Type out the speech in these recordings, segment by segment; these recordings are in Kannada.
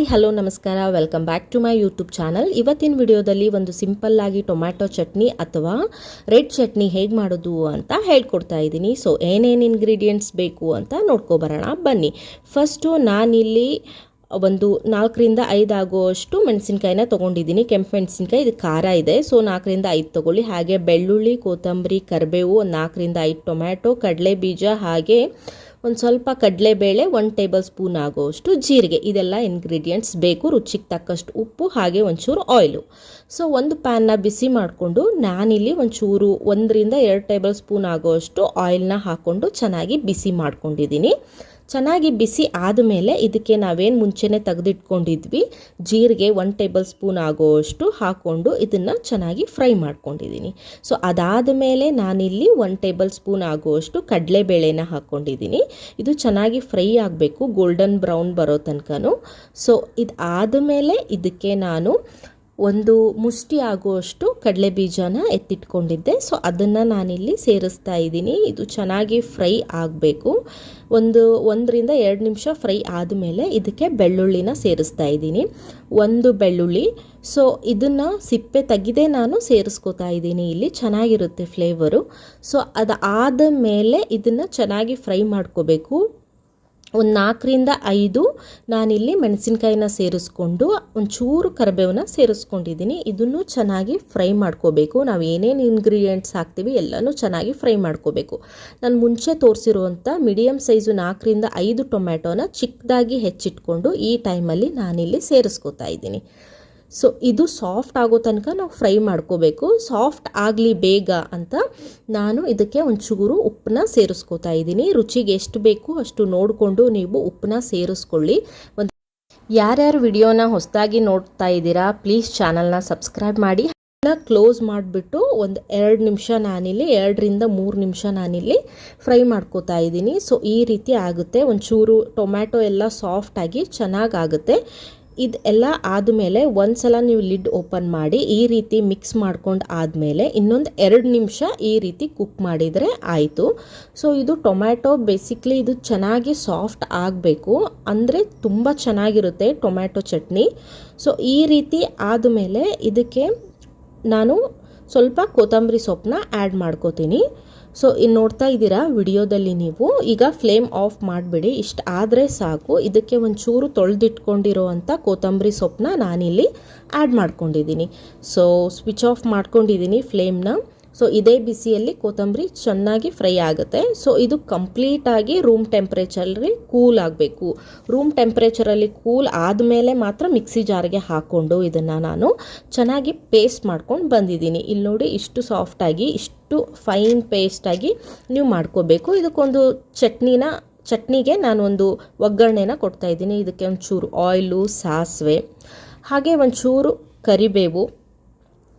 ಹಾಯ್, ಹಲೋ, ನಮಸ್ಕಾರ. Welcome back to my YouTube channel ಇವತ್ತಿನ ವಿಡಿಯೋದಲ್ಲಿ ಒಂದು ಸಿಂಪಲ್ ಆಗಿ ಟೊಮ್ಯಾಟೊ ಚಟ್ನಿ ಅಥವಾ ರೆಡ್ ಚಟ್ನಿ ಹೇಗೆ ಮಾಡೋದು ಅಂತ ಹೇಳ್ಕೊಡ್ತಾ ಇದ್ದೀನಿ. ಸೊ ಏನೇನು ಇಂಗ್ರೀಡಿಯೆಂಟ್ಸ್ ಬೇಕು ಅಂತ ನೋಡ್ಕೊಬರೋಣ. ಬನ್ನಿ. ಫಸ್ಟು ನಾನಿಲ್ಲಿ ಒಂದು ನಾಲ್ಕರಿಂದ ಐದು ಆಗುವಷ್ಟು ಮೆಣಸಿನ್ಕಾಯಿನ ತೊಗೊಂಡಿದ್ದೀನಿ. ಕೆಂಪು ಮೆಣಸಿನ್ಕಾಯಿ, ಇದು ಖಾರ ಇದೆ. ಸೊ ನಾಲ್ಕರಿಂದ ಐದು ತೊಗೊಳ್ಳಿ. ಹಾಗೆ ಬೆಳ್ಳುಳ್ಳಿ, ಕೊತ್ತಂಬರಿ, ಕರಿಬೇವು, ಒಂದು ನಾಲ್ಕರಿಂದ ಐದು ಟೊಮ್ಯಾಟೊ ಕಡಲೆ ಬೀಜ ಹಾಗೆ ಒಂದು ಸ್ವಲ್ಪ ಕಡಲೆಬೇಳೆ ಒನ್ ಟೇಬಲ್ ಸ್ಪೂನ್ ಆಗೋಷ್ಟು ಜೀರಿಗೆ. ಇದೆಲ್ಲ ಇಂಗ್ರೀಡಿಯೆಂಟ್ಸ್ ಬೇಕು, ರುಚಿಗೆ ತಕ್ಕಷ್ಟು ಉಪ್ಪು, ಹಾಗೆ ಒಂಚೂರು ಆಯಿಲು ಸೊ ಒಂದು ಪ್ಯಾನ್ನ ಬಿಸಿ ಮಾಡಿಕೊಂಡು ನಾನಿಲ್ಲಿ ಒಂಚೂರು ಒಂದರಿಂದ ಎರಡು ಟೇಬಲ್ ಸ್ಪೂನ್ ಆಗೋಷ್ಟು ಆಯಿಲ್ನ ಹಾಕ್ಕೊಂಡು ಚೆನ್ನಾಗಿ ಬಿಸಿ ಮಾಡ್ಕೊಂಡಿದ್ದೀನಿ. ಚೆನ್ನಾಗಿ ಬಿಸಿ ಆದಮೇಲೆ ಇದಕ್ಕೆ ನಾವೇನು ಮುಂಚೆನೆ ತೆಗೆದಿಟ್ಕೊಂಡಿದ್ವಿ, ಜೀರಿಗೆ ಒನ್ ಟೇಬಲ್ ಸ್ಪೂನ್ ಆಗೋಷ್ಟು ಹಾಕ್ಕೊಂಡು ಇದನ್ನು ಚೆನ್ನಾಗಿ ಫ್ರೈ ಮಾಡ್ಕೊಂಡಿದ್ದೀನಿ. ಸೊ ಅದಾದ ಮೇಲೆ ನಾನಿಲ್ಲಿ ಒನ್ ಟೇಬಲ್ ಸ್ಪೂನ್ ಆಗುವಷ್ಟು ಕಡಲೆಬೇಳೆನ ಹಾಕ್ಕೊಂಡಿದ್ದೀನಿ ಇದು ಚೆನ್ನಾಗಿ ಫ್ರೈ ಆಗಬೇಕು ಗೋಲ್ಡನ್ ಬ್ರೌನ್ ಬರೋ ತನಕನೂ. ಸೊ ಇದು ಆದಮೇಲೆ ಇದಕ್ಕೆ ನಾನು ಒಂದು ಮುಷ್ಟಿ ಆಗುವಷ್ಟು ಕಡಲೆ ಬೀಜನ ಎತ್ತಿಟ್ಕೊಂಡಿದ್ದೆ. ಸೊ ಅದನ್ನು ನಾನಿಲ್ಲಿ ಸೇರಿಸ್ತಾ ಇದ್ದೀನಿ. ಇದು ಚೆನ್ನಾಗಿ ಫ್ರೈ ಆಗಬೇಕು. ಒಂದು ಒಂದರಿಂದ ಎರಡು ನಿಮಿಷ ಫ್ರೈ ಆದಮೇಲೆ ಇದಕ್ಕೆ ಬೆಳ್ಳುಳ್ಳಿನ ಸೇರಿಸ್ತಾ ಇದ್ದೀನಿ. ಒಂದು ಬೆಳ್ಳುಳ್ಳಿ. ಸೊ ಇದನ್ನು ಸಿಪ್ಪೆ ತೆಗೆದೇ ನಾನು ಸೇರಿಸ್ಕೋತಾ ಇದ್ದೀನಿ. ಇಲ್ಲಿ ಚೆನ್ನಾಗಿರುತ್ತೆ ಫ್ಲೇವರು ಸೊ ಅದಾದ ಮೇಲೆ ಇದನ್ನು ಚೆನ್ನಾಗಿ ಫ್ರೈ ಮಾಡ್ಕೋಬೇಕು. ಒಂದು ನಾಲ್ಕರಿಂದ ಐದು ನಾನಿಲ್ಲಿ ಮೆಣಸಿನ್ಕಾಯಿನ ಸೇರಿಸ್ಕೊಂಡು ಒಂಚೂರು ಕರಿಬೇವನ್ನ ಸೇರಿಸ್ಕೊಂಡಿದ್ದೀನಿ. ಇದನ್ನು ಚೆನ್ನಾಗಿ ಫ್ರೈ ಮಾಡ್ಕೋಬೇಕು. ನಾವು ಏನೇನು ಇಂಗ್ರೀಡಿಯೆಂಟ್ಸ್ ಹಾಕ್ತೀವಿ ಎಲ್ಲನೂ ಚೆನ್ನಾಗಿ ಫ್ರೈ ಮಾಡ್ಕೋಬೇಕು. ನಾನು ಮುಂಚೆ ತೋರಿಸಿರುವಂಥ ಮೀಡಿಯಮ್ ಸೈಜು ನಾಲ್ಕರಿಂದ ಐದು ಟೊಮ್ಯಾಟೋನ ಚಿಕ್ಕದಾಗಿ ಹೆಚ್ಚಿಟ್ಕೊಂಡು ಈ ಟೈಮಲ್ಲಿ ನಾನಿಲ್ಲಿ ಸೇರಿಸ್ಕೋತಾ ಇದ್ದೀನಿ. ಸೊ ಇದು ಸಾಫ್ಟ್ ಆಗೋ ತನಕ ನಾವು ಫ್ರೈ ಮಾಡ್ಕೋಬೇಕು. ಸಾಫ್ಟ್ ಆಗಲಿ ಬೇಗ ಅಂತ ನಾನು ಇದಕ್ಕೆ ಒಂಚೂರು ಉಪ್ಪನ್ನ ಸೇರಿಸ್ಕೋತಾ ಇದ್ದೀನಿ. ರುಚಿಗೆ ಎಷ್ಟು ಬೇಕು ಅಷ್ಟು ನೋಡಿಕೊಂಡು ನೀವು ಉಪ್ಪನ್ನ ಸೇರಿಸ್ಕೊಳ್ಳಿ. ಒಂದು ಯಾರ್ಯಾರು ವಿಡಿಯೋನ ಹೊಸದಾಗಿ ನೋಡ್ತಾ ಇದ್ದೀರಾ ಪ್ಲೀಸ್ ಚಾನಲ್ನ ಸಬ್ಸ್ಕ್ರೈಬ್ ಮಾಡಿ. ಕ್ಲೋಸ್ ಮಾಡಿಬಿಟ್ಟು ಒಂದು ಎರಡು ನಿಮಿಷ ನಾನಿಲ್ಲಿ, ಎರಡರಿಂದ ಮೂರು ನಿಮಿಷ ನಾನಿಲ್ಲಿ ಫ್ರೈ ಮಾಡ್ಕೋತಾ ಇದ್ದೀನಿ. ಸೊ ಈ ರೀತಿ ಆಗುತ್ತೆ. ಒಂಚೂರು ಟೊಮ್ಯಾಟೊ ಎಲ್ಲ ಸಾಫ್ಟಾಗಿ ಚೆನ್ನಾಗಾಗುತ್ತೆ. ಇದೆಲ್ಲ ಆದಮೇಲೆ ಒಂದು ಸಲ ನೀವು ಲಿಡ್ ಓಪನ್ ಮಾಡಿ ಈ ರೀತಿ ಮಿಕ್ಸ್ ಮಾಡ್ಕೊಂಡು ಆದಮೇಲೆ ಇನ್ನೊಂದು ಎರಡು ನಿಮಿಷ ಈ ರೀತಿ ಕುಕ್ ಮಾಡಿದರೆ ಆಯಿತು. ಸೊ ಇದು ಟೊಮ್ಯಾಟೊ ಬೇಸಿಕ್ಲಿ ಇದು ಚೆನ್ನಾಗಿ ಸಾಫ್ಟ್ ಆಗಬೇಕು. ಅಂದರೆ ತುಂಬ ಚೆನ್ನಾಗಿರುತ್ತೆ ಟೊಮ್ಯಾಟೊ ಚಟ್ನಿ. ಸೊ ಈ ರೀತಿ ಆದಮೇಲೆ ಇದಕ್ಕೆ ನಾನು ಸ್ವಲ್ಪ ಕೊತ್ತಂಬರಿ ಸೊಪ್ಪನ್ನ ಆ್ಯಡ್ ಮಾಡ್ಕೋತೀನಿ. ಸೊ ಇನ್ನು ನೋಡ್ತಾ ಇದ್ದೀರಾ ವಿಡಿಯೋದಲ್ಲಿ ನೀವು. ಈಗ ಫ್ಲೇಮ್ ಆಫ್ ಮಾಡಿಬಿಡಿ. ಇಷ್ಟು ಆದರೆ ಸಾಕು. ಇದಕ್ಕೆ ಒಂಚೂರು ತೊಳೆದಿಟ್ಕೊಂಡಿರೋವಂಥ ಕೊತ್ತಂಬರಿ ಸೊಪ್ಪನ್ನ ನಾನಿಲ್ಲಿ ಆ್ಯಡ್ ಮಾಡ್ಕೊಂಡಿದ್ದೀನಿ. ಸೊ ಸ್ವಿಚ್ ಆಫ್ ಮಾಡ್ಕೊಂಡಿದ್ದೀನಿ ಫ್ಲೇಮ್ನ ಸೊ ಇದೇ ಬಿಸಿಯಲ್ಲಿ ಕೊತ್ತಂಬರಿ ಚೆನ್ನಾಗಿ ಫ್ರೈ ಆಗುತ್ತೆ. ಸೊ ಇದು ಕಂಪ್ಲೀಟಾಗಿ ರೂಮ್ ಟೆಂಪ್ರೇಚರಲ್ಲಿ ಕೂಲ್ ಆಗಬೇಕು. ರೂಮ್ ಟೆಂಪ್ರೇಚರಲ್ಲಿ ಕೂಲ್ ಆದಮೇಲೆ ಮಾತ್ರ ಮಿಕ್ಸಿ ಜಾರ್ಗೆ ಹಾಕ್ಕೊಂಡು ಇದನ್ನು ನಾನು ಚೆನ್ನಾಗಿ ಪೇಸ್ಟ್ ಮಾಡ್ಕೊಂಡು ಬಂದಿದ್ದೀನಿ. ಇಲ್ಲಿ ನೋಡಿ ಇಷ್ಟು ಸಾಫ್ಟಾಗಿ ಇಷ್ಟು ಫೈನ್ ಪೇಸ್ಟಾಗಿ ನೀವು ಮಾಡ್ಕೋಬೇಕು. ಇದಕ್ಕೊಂದು ಚಟ್ನಿನ, ಚಟ್ನಿಗೆ ನಾನೊಂದು ಒಗ್ಗರಣೆನ ಕೊಡ್ತಾಯಿದ್ದೀನಿ ಇದಕ್ಕೆ ಒಂಚೂರು ಆಯಿಲು ಸಾಸಿವೆ, ಹಾಗೆ ಒಂಚೂರು ಕರಿಬೇವು.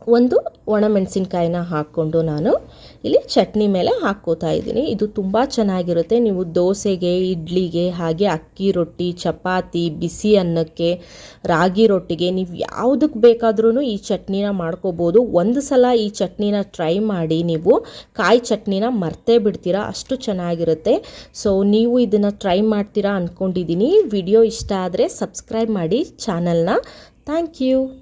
ಒಂದು ಒಣಮೆಣಸಿನ್ಕಾಯಿನ ಹಾಕ್ಕೊಂಡು ನಾನು ಇಲ್ಲಿ ಚಟ್ನಿ ಮೇಲೆ ಹಾಕ್ಕೋತಾ ಇದ್ದೀನಿ. ಇದು ತುಂಬ ಚೆನ್ನಾಗಿರುತ್ತೆ. ನೀವು ದೋಸೆಗೆ, ಇಡ್ಲಿಗೆ, ಹಾಗೆ ಅಕ್ಕಿ ರೊಟ್ಟಿ, ಚಪಾತಿ, ಬಿಸಿ ಅನ್ನಕ್ಕೆ, ರಾಗಿ ರೊಟ್ಟಿಗೆ, ನೀವು ಯಾವುದಕ್ಕೆ ಬೇಕಾದ್ರೂ ಈ ಚಟ್ನಿನ ಮಾಡ್ಕೋಬೋದು. ಒಂದು ಸಲ ಈ ಚಟ್ನಿನ ಟ್ರೈ ಮಾಡಿ ನೀವು ಕಾಯಿ ಚಟ್ನಿನ ಮರ್ತೇ ಬಿಡ್ತೀರಾ. ಅಷ್ಟು ಚೆನ್ನಾಗಿರುತ್ತೆ. ಸೊ ನೀವು ಇದನ್ನು ಟ್ರೈ ಮಾಡ್ತೀರಾ ಅಂದ್ಕೊಂಡಿದ್ದೀನಿ ವಿಡಿಯೋ ಇಷ್ಟ ಆದರೆ ಸಬ್ಸ್ಕ್ರೈಬ್ ಮಾಡಿ ಚಾನಲ್ನ. Thank you.